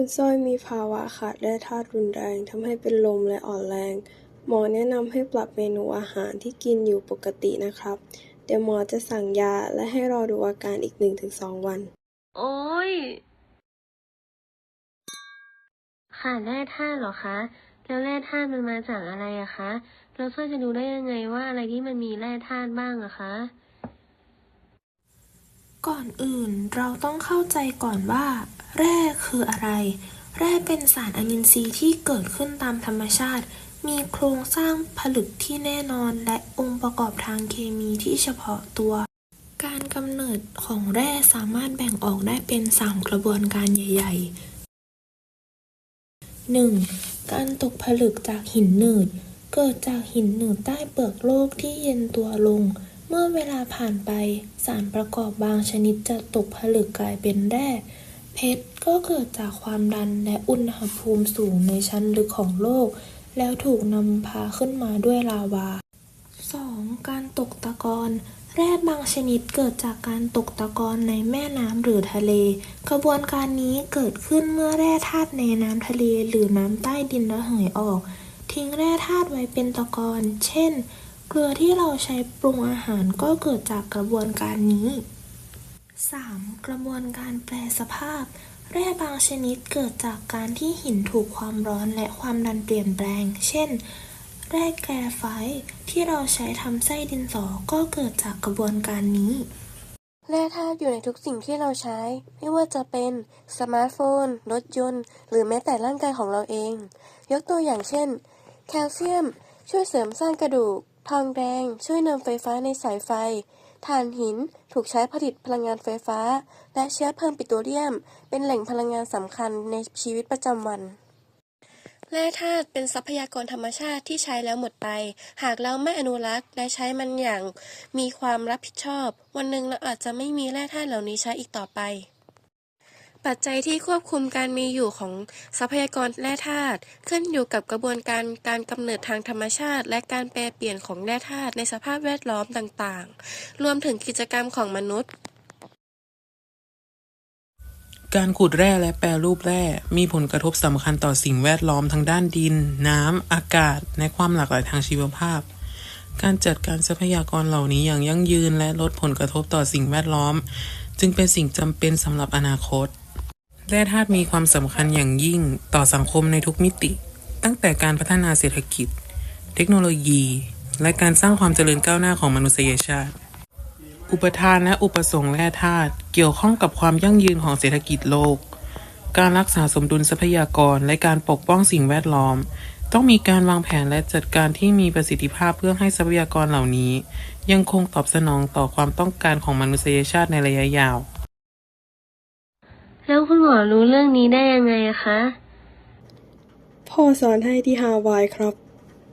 คุณสร้อยมีภาวะขาดแร่ธาตุรุนแรงทำให้เป็นลมและอ่อนแรง หมอแนะนำให้ปรับเมนูอาหารที่กินอยู่ปกตินะครับ เดี๋ยวหมอจะสั่งยาและให้รอดูอาการอีก 1-2 วัน โอ้ย ขาดแร่ธาตุเหรอคะ แล้วแร่ธาตุมันมาจากอะไรอะคะ เราช่วยจะรู้ได้ยังไงว่าอะไรที่มันมีแร่ธาตุบ้างอะคะ ก่อนอื่นเราต้องเข้าใจก่อนว่า แร่คืออะไร แร่เป็นสารอมินทรีย์ที่เกิดขึ้นตามธรรมชาติ มีโครงสร้างผลึกที่แน่นอนและองค์ประกอบทางเคมีที่เฉพาะตัว การกำเนิดของแร่สามารถแบ่งออกได้เป็น 3 กระบวนการใหญ่ ๆ 1. การตกผลึกจากหินหนืด เกิดจากหินหนืดใต้เปลือกโลกที่เย็นตัวลง เมื่อเวลาผ่านไปสารประกอบบางชนิดจะตกผลึกกลายเป็นแร่เพชรก็เกิดจากความดันและอุณหภูมิสูงในชั้นลึกของโลก แล้วถูกนำพาขึ้นมาด้วยลาวา 2. การตกตะกอนแร่บางชนิดเกิดจากการตกตะกอนในแม่น้ำหรือทะเล กระบวนการนี้เกิดขึ้นเมื่อแร่ธาตุในน้ำทะเลหรือน้ำใต้ดินระเหยออก ทิ้งแร่ธาตุไว้เป็นตะกอนเช่น เกลือที่เราใช้ปรุงอาหารก็เกิดจากกระบวนการนี้ 3. กระบวนการแปรสภาพ แร่บางชนิดเกิดจากการที่หินถูกความร้อนและความดันเปลี่ยนแปลง เช่น แร่แกรไฟต์ที่เราใช้ทำไส้ดินสอก็เกิดจากกระบวนการนี้ แร่ธาตุอยู่ในทุกสิ่งที่เราใช้ ไม่ว่าจะเป็นสมาร์ทโฟน รถยนต์ หรือแม้แต่ร่างกายของเราเอง ยกตัวอย่างเช่น แคลเซียม ช่วยเสริมสร้างกระดูก ทองแดงช่วยนำไฟฟ้าในสายไฟ ถ่านหินถูกใช้ผลิตพลังงานไฟฟ้า และเชื้อเพลิงปิโตรเลียม เป็นแหล่งพลังงานสำคัญในชีวิตประจำวันแร่ธาตุเป็นทรัพยากรธรรมชาติที่ใช้แล้วหมดไป หากเราไม่อนุรักษ์และใช้มันอย่าง มีความรับผิดชอบ วันหนึ่งเราอาจจะไม่มีแร่ธาตุเหล่านี้ใช้อีกต่อไป ปัจจัยที่ควบคุมการมีอยู่ของทรัพยากรแร่ธาตุขึ้นอยู่กับกระบวนการการกำเนิดทางธรรมชาติ และการแปรเปลี่ยนของแร่ธาตุในสภาพแวดล้อมต่างๆ รวมถึงกิจกรรมของมนุษย์ การขุดแร่และแปรรูปแร่มีผลกระทบสำคัญต่อสิ่งแวดล้อมทั้งด้านดิน น้ำ อากาศ และความหลากหลายทางชีวภาพการจัดการทรัพยากรเหล่านี้อย่างยั่งยืนและลดผลกระทบต่อสิ่งแวดล้อม จึงเป็นสิ่งจำเป็นสำหรับอนาคต แร่ธาตุมีความสำคัญอย่างยิ่งต่อสังคมในทุกมิติ ตั้งแต่การพัฒนาเศรษฐกิจ เทคโนโลยี และการสร้างความเจริญก้าวหน้าของมนุษยชาติ อุปทานและอุปสงค์แร่ธาตุเกี่ยวข้องกับความยั่งยืนของเศรษฐกิจโลก การรักษาสมดุลทรัพยากรและการปกป้องสิ่งแวดล้อม ต้องมีการวางแผนและจัดการที่มีประสิทธิภาพเพื่อให้ทรัพยากรเหล่านี้ ยังคงตอบสนองต่อความต้องการของมนุษยชาติในระยะยาว แล้วคุณหมอรู้เรื่องนี้ได้ยังไงคะพ่อสอนให้ที่ฮาวายครับ